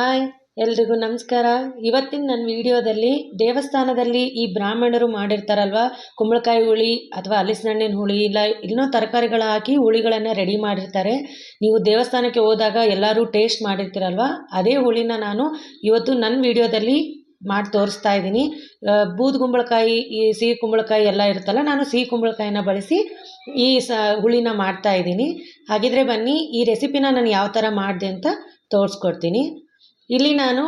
Hi, ಎಲ್ರಿಗೂ ನಮಸ್ಕಾರ. ಇವತ್ತಿನ ನನ್ನ ವಿಡಿಯೋದಲ್ಲಿ ದೇವಸ್ಥಾನದಲ್ಲಿ ಈ ಬ್ರಾಹ್ಮಣರು ಮಾಡಿರ್ತಾರಲ್ವ? ಕುಂಬಳಕಾಯಿ ಹುಳಿ ಅಥವಾ ಹಲಸಿನಣ್ಣಿನ ಹುಳಿ ಇಲ್ಲ, ಇನ್ನೂ ತರಕಾರಿಗಳು ಹಾಕಿ ಹುಳಿಗಳನ್ನು ರೆಡಿ ಮಾಡಿರ್ತಾರೆ. ನೀವು ದೇವಸ್ಥಾನಕ್ಕೆ ಹೋದಾಗ ಎಲ್ಲರೂ ಟೇಸ್ಟ್ ಮಾಡಿರ್ತೀರಲ್ವ? ಅದೇ ಹುಳಿನ ನಾನು ಇವತ್ತು ನನ್ನ ವಿಡಿಯೋದಲ್ಲಿ ಮಾಡಿ ತೋರಿಸ್ತಾ ಇದ್ದೀನಿ. ಬೂದು ಕುಂಬಳಕಾಯಿ, ಈ ಸಿಹಿ ಕುಂಬಳಕಾಯಿ ಎಲ್ಲ ಇರುತ್ತಲ್ಲ, ನಾನು ಸಿಹಿ ಕುಂಬಳಕಾಯಿನ ಬಳಸಿ ಈ ಸ, ಹುಳಿನ ಮಾಡ್ತಾ ಇದ್ದೀನಿ. ಹಾಗಿದ್ರೆ ಬನ್ನಿ, ಈ ರೆಸಿಪಿನ ನಾನು ಯಾವ ಥರ ಮಾಡಿದೆ ಅಂತ ತೋರಿಸ್ಕೊಡ್ತೀನಿ. ಇಲ್ಲಿ ನಾನು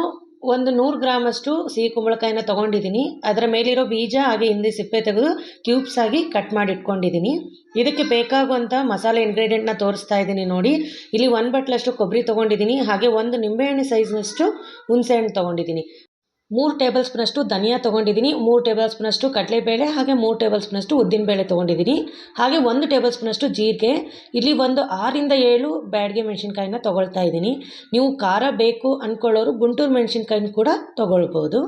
ಒಂದು ನೂರು ಗ್ರಾಮಷ್ಟು ಸಿಹಿ ಕುಂಬಳಕಾಯಿನ ತೊಗೊಂಡಿದ್ದೀನಿ. ಅದರ ಮೇಲಿರೋ ಬೀಜ ಹಾಗೆ ಹಿಂದೆ ಸಿಪ್ಪೆ ತೆಗೆದು ಕ್ಯೂಬ್ಸ್ ಆಗಿ ಕಟ್ ಮಾಡಿ ಇಟ್ಕೊಂಡಿದ್ದೀನಿ ಇದಕ್ಕೆ ಬೇಕಾಗುವಂಥ ಮಸಾಲೆ ಇಂಗ್ರೀಡಿಯೆಂಟ್ನ ತೋರಿಸ್ತಾ ಇದ್ದೀನಿ ನೋಡಿ. ಇಲ್ಲಿ ಒಂದು ಬಟ್ಲಷ್ಟು ಕೊಬ್ಬರಿ ತೊಗೊಂಡಿದ್ದೀನಿ. ಹಾಗೆ ಒಂದು ನಿಂಬೆಹಣ್ಣು ಸೈಜ್ನಷ್ಟು ಹುಣಸೆಹಣ್ಣು ತೊಗೊಂಡಿದ್ದೀನಿ. ಮೂರು ಟೇಬಲ್ ಸ್ಪೂನಷ್ಟು ಧನಿಯಾ ತೊಗೊಂಡಿದ್ದೀನಿ, ಮೂರು ಟೇಬಲ್ ಸ್ಪೂನಷ್ಟು ಕಡಲೆಬೇಳೆ, ಹಾಗೆ ಮೂರು ಟೇಬಲ್ ಸ್ಪೂನಷ್ಟು ಉದ್ದಿನಬೇಳೆ ತೊಗೊಂಡಿದ್ದೀನಿ. ಹಾಗೆ ಒಂದು ಟೇಬಲ್ ಸ್ಪೂನಷ್ಟು ಜೀರಿಗೆ, ಇಲ್ಲಿ ಒಂದು ಆರಿಂದ ಏಳು ಬ್ಯಾಡಿಗೆ ಮೆಣಸಿನ್ಕಾಯಿನ ತೊಗೊಳ್ತಾ ಇದ್ದೀನಿ. ನೀವು ಖಾರ ಬೇಕು ಅಂದ್ಕೊಳ್ಳೋರು ಗುಂಟೂರು ಮೆಣಸಿನ್ಕಾಯಿನ ಕೂಡ ತೊಗೊಳ್ಬೋದು.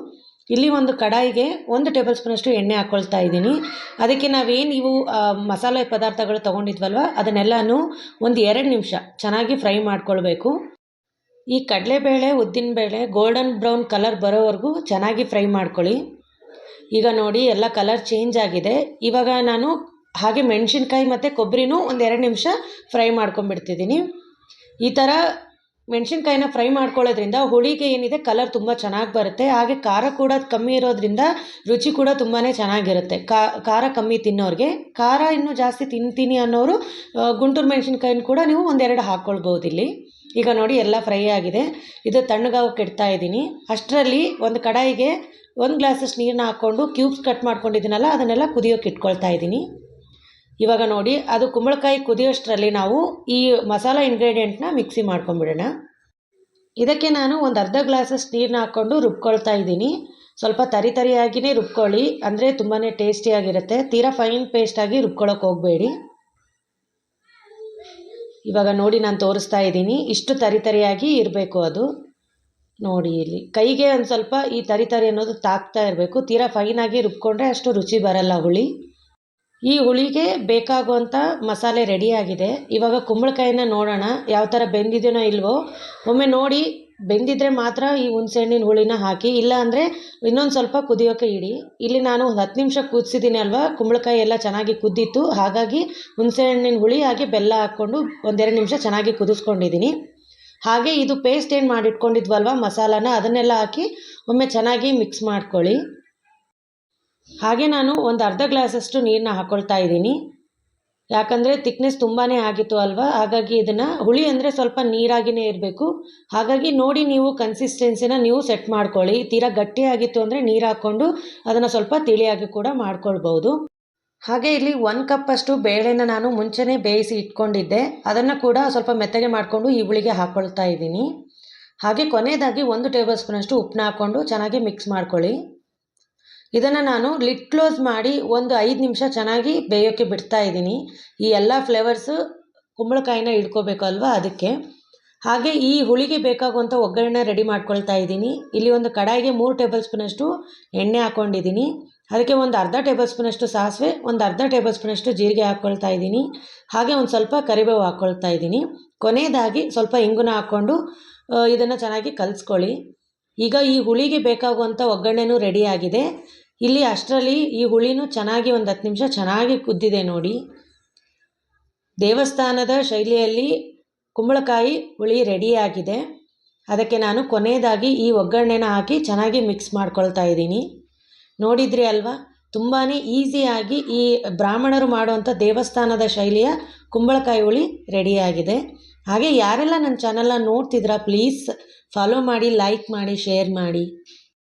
ಇಲ್ಲಿ ಒಂದು ಕಡಾಯಿಗೆ ಒಂದು ಟೇಬಲ್ ಸ್ಪೂನಷ್ಟು ಎಣ್ಣೆ ಹಾಕ್ಕೊಳ್ತಾ ಇದ್ದೀನಿ. ಅದಕ್ಕೆ ನಾವೇನು ಇವು ಮಸಾಲೆ ಪದಾರ್ಥಗಳು ತೊಗೊಂಡಿದ್ವಲ್ವ, ಅದನ್ನೆಲ್ಲನೂ ಒಂದು ಎರಡು ನಿಮಿಷ ಚೆನ್ನಾಗಿ ಫ್ರೈ ಮಾಡ್ಕೊಳ್ಬೇಕು. ಈ ಕಡಲೆಬೇಳೆ ಉದ್ದಿನಬೇಳೆ ಗೋಲ್ಡನ್ ಬ್ರೌನ್ ಕಲರ್ ಬರೋವರೆಗೂ ಚೆನ್ನಾಗಿ ಫ್ರೈ ಮಾಡ್ಕೊಳ್ಳಿ. ಈಗ ನೋಡಿ, ಎಲ್ಲ ಕಲರ್ ಚೇಂಜ್ ಆಗಿದೆ. ಇವಾಗ ನಾನು ಹಾಗೆ ಮೆಣಸಿನ್ಕಾಯಿ ಮತ್ತು ಕೊಬ್ಬರಿನೂ ಒಂದು ಎರಡು ನಿಮಿಷ ಫ್ರೈ ಮಾಡ್ಕೊಂಬಿಡ್ತಿದ್ದೀನಿ ಈ ಥರ ಮೆಣಸಿನ್ಕಾಯಿನ ಫ್ರೈ ಮಾಡ್ಕೊಳ್ಳೋದ್ರಿಂದ ಹುಳಿಗೆ ಏನಿದೆ ಕಲರ್ ತುಂಬ ಚೆನ್ನಾಗಿ ಬರುತ್ತೆ. ಹಾಗೆ ಖಾರ ಕೂಡ ಕಮ್ಮಿ ಇರೋದ್ರಿಂದ ರುಚಿ ಕೂಡ ತುಂಬಾ ಚೆನ್ನಾಗಿರುತ್ತೆ. ಖಾರ ಕಮ್ಮಿ ತಿನ್ನೋರಿಗೆ. ಖಾರ ಇನ್ನೂ ಜಾಸ್ತಿ ತಿಂತೀನಿ ಅನ್ನೋರು ಗುಂಟೂರು ಮೆಣಸಿನ್ಕಾಯಿನ ಕೂಡ ನೀವು ಒಂದೆರಡು ಹಾಕ್ಕೊಳ್ಬೋದು ಇಲ್ಲಿ ಈಗ ನೋಡಿ ಎಲ್ಲ ಫ್ರೈ ಆಗಿದೆ. ಇದು ತಣ್ಣಗಾಗೋಕೆ ಕೆಡ್ತಾ ಇದ್ದೀನಿ. ಅಷ್ಟರಲ್ಲಿ ಒಂದು ಕಡಾಯಿಗೆ ಒಂದು ಗ್ಲಾಸಷ್ಟು ನೀರನ್ನ ಹಾಕ್ಕೊಂಡು ಕ್ಯೂಬ್ಸ್ ಕಟ್ ಮಾಡ್ಕೊಂಡಿದ್ದೀನಲ್ಲ, ಅದನ್ನೆಲ್ಲ ಕುದಿಯೋಕೆ ಇಟ್ಕೊಳ್ತಾ ಇದ್ದೀನಿ. ಇವಾಗ ನೋಡಿ, ಅದು ಕುಂಬಳಕಾಯಿ ಕುದಿಯೋಷ್ಟರಲ್ಲಿ ನಾವು ಈ ಮಸಾಲ ಇಂಗ್ರೀಡಿಯೆಂಟ್ನ ಮಿಕ್ಸಿ ಮಾಡ್ಕೊಂಬಿಡೋಣ. ಇದಕ್ಕೆ ನಾನು ಒಂದು ಅರ್ಧ ಗ್ಲಾಸಷ್ಟು ನೀರನ್ನ ಹಾಕ್ಕೊಂಡು ರುಬ್ಕೊಳ್ತಾ ಇದ್ದೀನಿ. ಸ್ವಲ್ಪ ತರಿ ತರಿಯಾಗಿಯೇ ರುಬ್ಕೊಳ್ಳಿ. ಅಂದರೆ ತುಂಬಾ ಟೇಸ್ಟಿಯಾಗಿರುತ್ತೆ ತೀರಾ ಫೈನ್ ಪೇಸ್ಟಾಗಿ ರುಬ್ಕೊಳ್ಳೋಕೆ ಹೋಗಬೇಡಿ. ಇವಾಗ ನೋಡಿ ನಾನು ತೋರಿಸ್ತಾ ಇದ್ದೀನಿ. ಇಷ್ಟು ತರಿತರಿಯಾಗಿ ಇರಬೇಕು ಅದು. ನೋಡಿ ಇಲ್ಲಿ. ಕೈಗೆ ಒಂದು ಸ್ವಲ್ಪ ಈ ತರಿತರಿ ತರಿ ಅನ್ನೋದು ತಾಕ್ತಾ ಇರಬೇಕು. ತೀರಾ ಫೈನಾಗಿ ರುಬ್ಕೊಂಡ್ರೆ ಅಷ್ಟು ರುಚಿ ಬರಲ್ಲ ಹುಳಿ. ಈ ಹುಳಿಗೆ ಬೇಕಾಗುವಂಥ ಮಸಾಲೆ ರೆಡಿಯಾಗಿದೆ ಇವಾಗ ಕುಂಬಳಕಾಯಿನ ನೋಡೋಣ. ಯಾವ ಥರ ಬೆಂದಿದೆಯೋ ಇಲ್ವೋ. ಒಮ್ಮೆ ನೋಡಿ ಬೆಂದಿದ್ರೆ ಮಾತ್ರ ಈ ಹುಣಸೆಹಣ್ಣಿನ ಹುಳಿನ ಹಾಕಿ ಇಲ್ಲ ಅಂದರೆ ಇನ್ನೊಂದು ಸ್ವಲ್ಪ ಕುದಿಯೋಕೆ ಇಡಿ. ಇಲ್ಲಿ ನಾನು ಒಂದು ಹತ್ತು ನಿಮಿಷ ಕುದಿಸಿದ್ದೀನಿ ಅಲ್ವಾ? ಕುಂಬಳಕಾಯಿ ಎಲ್ಲ ಚೆನ್ನಾಗಿ ಕುದ್ದಿತ್ತು. ಹಾಗಾಗಿ ಹುಣಸೆಹಣ್ಣಿನ ಹುಳಿ ಹಾಗೆ ಬೆಲ್ಲ ಹಾಕ್ಕೊಂಡು ಒಂದೆರಡು ನಿಮಿಷ ಚೆನ್ನಾಗಿ ಕುದಿಸ್ಕೊಂಡಿದ್ದೀನಿ ಹಾಗೆ ಇದು ಪೇಸ್ಟ್ ಏನು ಮಾಡಿಟ್ಕೊಂಡಿದ್ವಲ್ವ ಮಸಾಲಾನ, ಅದನ್ನೆಲ್ಲ ಹಾಕಿ ಒಮ್ಮೆ ಚೆನ್ನಾಗಿ ಮಿಕ್ಸ್ ಮಾಡ್ಕೊಳ್ಳಿ. ಹಾಗೆ ನಾನು ಒಂದು ಅರ್ಧ ಗ್ಲಾಸಷ್ಟು ನೀರನ್ನ ಹಾಕ್ಕೊಳ್ತಾ ಇದ್ದೀನಿ ಯಾಕಂದರೆ ತಿಕ್ನೆಸ್ ತುಂಬಾ ಆಗಿತ್ತು ಅಲ್ವಾ? ಹಾಗಾಗಿ ಇದನ್ನು ಹುಳಿ ಅಂದರೆ ಸ್ವಲ್ಪ ನೀರಾಗಿಯೇ ಇರಬೇಕು. ಹಾಗಾಗಿ ನೋಡಿ ನೀವು ಕನ್ಸಿಸ್ಟೆನ್ಸಿನ ನೀವು ಸೆಟ್ ಮಾಡ್ಕೊಳ್ಳಿ. ತೀರಾ ಗಟ್ಟಿಯಾಗಿತ್ತು ಅಂದರೆ ನೀರು ಹಾಕ್ಕೊಂಡು ಅದನ್ನು ಸ್ವಲ್ಪ ತಿಳಿಯಾಗಿ ಕೂಡ ಮಾಡ್ಕೊಳ್ಬೋದು ಹಾಗೆ ಇಲ್ಲಿ ಒಂದು ಕಪ್ಪಷ್ಟು ಬೇಳೆನ ನಾನು ಮುಂಚೆನೇ ಬೇಯಿಸಿ ಇಟ್ಕೊಂಡಿದ್ದೆ. ಅದನ್ನು ಕೂಡ ಸ್ವಲ್ಪ ಮೆತ್ತಗೆ ಮಾಡಿಕೊಂಡು ಈ ಹುಳಿಗೆ ಹಾಕ್ಕೊಳ್ತಾ ಇದ್ದೀನಿ. ಹಾಗೆ ಕೊನೆಯದಾಗಿ ಒಂದು ಟೇಬಲ್ ಸ್ಪೂನಷ್ಟು ಉಪ್ಪನ್ನ ಹಾಕ್ಕೊಂಡು ಚೆನ್ನಾಗಿ ಮಿಕ್ಸ್ ಮಾಡ್ಕೊಳ್ಳಿ. ಇದನ್ನು ನಾನು ಲಿಟ್ ಕ್ಲೋಸ್ ಮಾಡಿ ಒಂದು ಐದು ನಿಮಿಷ ಚೆನ್ನಾಗಿ ಬೇಯೋಕ್ಕೆ ಬಿಡ್ತಾ ಇದ್ದೀನಿ. ಈ ಎಲ್ಲ ಫ್ಲೇವರ್ಸು ಕುಂಬಳಕಾಯಿನ ಅಲ್ವಾ ಅದಕ್ಕೆ. ಹಾಗೆ ಈ ಹುಳಿಗೆ ಬೇಕಾಗುವಂಥ ಒಗ್ಗರಣೆ ರೆಡಿ ಮಾಡ್ಕೊಳ್ತಾ ಇದ್ದೀನಿ. ಇಲ್ಲಿ ಒಂದು ಕಡಾಯಿಗೆ ಮೂರು ಟೇಬಲ್ ಸ್ಪೂನಷ್ಟು ಎಣ್ಣೆ ಹಾಕ್ಕೊಂಡಿದ್ದೀನಿ ಅದಕ್ಕೆ ಒಂದು ಅರ್ಧ ಟೇಬಲ್ ಸ್ಪೂನಷ್ಟು ಸಾಸಿವೆ, ಒಂದು ಅರ್ಧ ಟೇಬಲ್ ಸ್ಪೂನಷ್ಟು ಜೀರಿಗೆ ಹಾಕ್ಕೊಳ್ತಾ ಇದ್ದೀನಿ. ಹಾಗೆ ಒಂದು ಸ್ವಲ್ಪ ಕರಿಬೇವು ಹಾಕ್ಕೊಳ್ತಾ ಇದ್ದೀನಿ. ಕೊನೆಯದಾಗಿ ಸ್ವಲ್ಪ ಇಂಗುನ ಹಾಕ್ಕೊಂಡು ಇದನ್ನು ಚೆನ್ನಾಗಿ ಕಲಿಸ್ಕೊಳ್ಳಿ. ಈಗ ಈ ಹುಳಿಗೆ ಬೇಕಾಗುವಂಥ ಒಗ್ಗರಣೆನೂ ರೆಡಿಯಾಗಿದೆ ಇಲ್ಲಿ ಅಷ್ಟರಲ್ಲಿ ಈ ಹುಳಿನೂ ಚೆನ್ನಾಗಿ ಒಂದು ಹತ್ತು ನಿಮಿಷ ಚೆನ್ನಾಗಿ ಕುದ್ದಿದೆ ನೋಡಿ. ದೇವಸ್ಥಾನದ ಶೈಲಿಯಲ್ಲಿ ಕುಂಬಳಕಾಯಿ ಹುಳಿ ರೆಡಿಯಾಗಿದೆ ಅದಕ್ಕೆ ನಾನು ಕೊನೆಯದಾಗಿ ಈ ಒಗ್ಗರಣೆನ ಹಾಕಿ ಚೆನ್ನಾಗಿ ಮಿಕ್ಸ್ ಮಾಡ್ಕೊಳ್ತಾ ಇದ್ದೀನಿ. ನೋಡಿದ್ರಿ ಅಲ್ವಾ? ತುಂಬಾ ಈಸಿಯಾಗಿ ಈ ಬ್ರಾಹ್ಮಣರು ಮಾಡುವಂಥ ದೇವಸ್ಥಾನದ ಶೈಲಿಯ ಕುಂಬಳಕಾಯಿ ಹುಳಿ ರೆಡಿಯಾಗಿದೆ ಹಾಗೆ ಯಾರೆಲ್ಲ ನನ್ನ ಚಾನಲ್ನ ನೋಡ್ತಿದ್ರಾ ಪ್ಲೀಸ್ ಫಾಲೋ ಮಾಡಿ ಲೈಕ್ ಮಾಡಿ ಶೇರ್ ಮಾಡಿ.